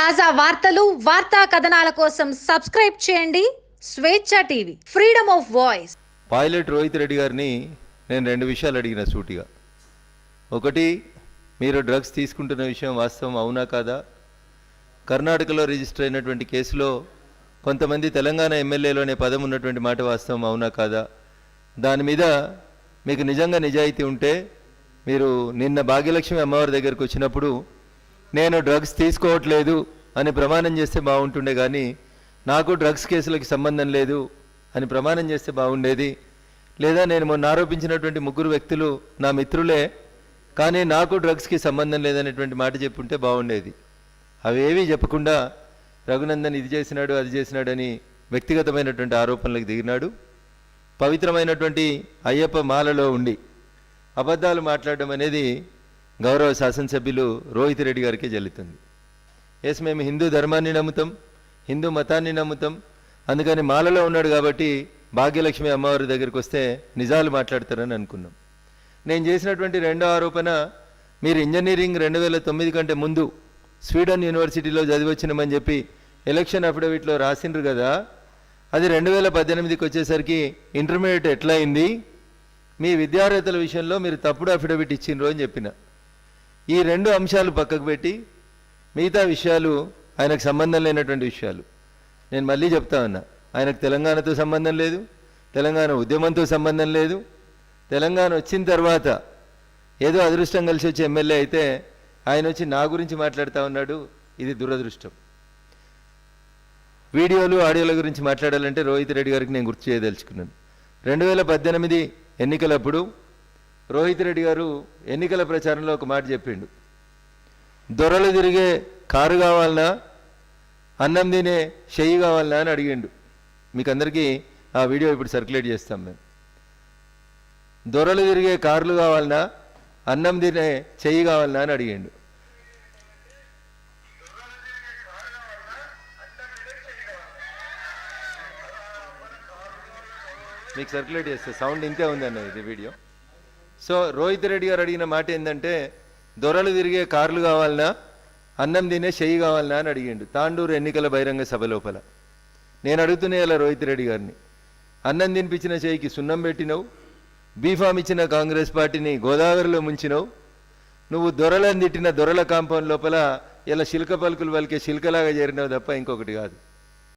తాజా వార్తలు వార్తా కథనాల కోసం సబ్స్క్రైబ్ చేయండి. Swecha TV freedom of voice. Pilot Rohith Reddy గారిని నేను రెండు విషయాలు అడిగిన సూటిగా. ఒకటి మీరు డ్రగ్స్ తీసుకుంటున్న విషయం వాస్తవం అవునా కాదా? కర్ణాటకలో రిజిస్టర్ అయినటువంటి కేసులో కొంతమంది తెలంగాణ ఎమ్మెల్యేలు అనే పదం ఉన్నటువంటి మాట వాస్తవం అవునా కాదా? దాని మీద మీకు నిజంగా నిజాయితీ ఉంటే మీరు నిన్న భాగ్యలక్ష్మి అమ్మవారి దగ్గరకు వచ్చినప్పుడు నేను డ్రగ్స్ తీసుకోవట్లేదు అని ప్రమాణం చేస్తే బాగుంటుండే కానీ నాకు డ్రగ్స్ కేసులకి సంబంధం లేదు అని ప్రమాణం చేస్తే బాగుండేది. లేదా నేను మొన్న ఆరోపించినటువంటి ముగ్గురు వ్యక్తులు నా మిత్రులే కానీ నాకు డ్రగ్స్కి సంబంధం లేదనేటువంటి మాట చెప్పుంటే బాగుండేది. అవేవి చెప్పకుండా రఘునందన్ ఇది చేసినాడు అది చేసినాడని వ్యక్తిగతమైనటువంటి ఆరోపణలకు దిగినాడు. పవిత్రమైనటువంటి అయ్యప్ప మాలలో ఉండి అబద్ధాలు మాట్లాడడం అనేది గౌరవ శాసనసభ్యులు రోహిత్ రెడ్డి గారికే జల్లుతుంది. ఎస్ మేము హిందూ ధర్మాన్ని నమ్ముతాం హిందూ మతాన్ని నమ్ముతాం. అందుకని మాలలో ఉన్నాడు కాబట్టి భాగ్యలక్ష్మి అమ్మవారి దగ్గరికి వస్తే నిజాలు మాట్లాడతారని అనుకున్నాం. నేను చేసినటువంటి రెండో ఆరోపణ మీరు ఇంజనీరింగ్ రెండు వేల తొమ్మిది కంటే ముందు స్వీడన్ యూనివర్సిటీలో చదివచ్చినామని చెప్పి ఎలక్షన్ అఫిడవిట్లో రాసిండ్రు కదా అది రెండు వేల పద్దెనిమిదికి వచ్చేసరికి ఇంటర్మీడియట్ ఎట్లా అయింది మీ విద్యార్హతల విషయంలో మీరు తప్పుడు అఫిడవిట్ ఇచ్చిండ్రు అని చెప్పిన. ఈ రెండు అంశాలు పక్కకు పెట్టి మిగతా విషయాలు ఆయనకు సంబంధం లేనటువంటి విషయాలు. నేను మళ్ళీ చెప్తా ఉన్నా ఆయనకు తెలంగాణతో సంబంధం లేదు తెలంగాణ ఉద్యమంతో సంబంధం లేదు. తెలంగాణ వచ్చిన తర్వాత ఏదో అదృష్టం కలిసి వచ్చే ఎమ్మెల్యే అయితే ఆయన వచ్చి నా గురించి మాట్లాడుతూ ఉన్నాడు ఇది దురదృష్టం. వీడియోలు ఆడియోల గురించి మాట్లాడాలంటే రోహిత్ రెడ్డి గారికి నేను గుర్తు చేయదలుచుకున్నాను. రెండు వేల పద్దెనిమిది ఎన్నికలప్పుడు రోహిత్ రెడ్డి గారు ఎన్నికల ప్రచారంలో ఒక మాట చెప్పిండు. దొరలు తిరిగే కారు కావాలనా? అన్నం తినే చెయ్యి కావాలనా అని అడిగిండు. మీకు అందరికీ ఆ వీడియో ఇప్పుడు సర్క్యులేట్ చేస్తాం మేము. దొరలు తిరిగే కార్లు కావాలనా? అన్నం తినే చెయ్యి కావాలనా అని అడిగిండు. మీకు సర్క్యులేట్ చేస్తే సౌండ్ ఇంతే ఉందన్న ఇది వీడియో. సో రోహిత్ రెడ్డి గారు అడిగిన మాట ఏంటంటే దొరలు తిరిగే కార్లు కావాలనా? అన్నం తినే చెయ్యి కావాలనా? అని అడిగిండు. తాండూరు ఎన్నికల బహిరంగ సభ లోపల. నేను అడుగుతున్నా ఇలా రోహిత్ రెడ్డి గారిని అన్నం తినిపించిన చెయ్యికి సున్నం పెట్టినవు? బీఫామ్ ఇచ్చిన కాంగ్రెస్ పార్టీని గోదావరిలో ముంచినవు? నువ్వు దొరలను తిట్టిన దొరల కాంపౌండ్ లోపల ఇలా శిల్క పలుకులు పలికే శిల్కలాగా చేరినావు తప్ప ఇంకొకటి కాదు.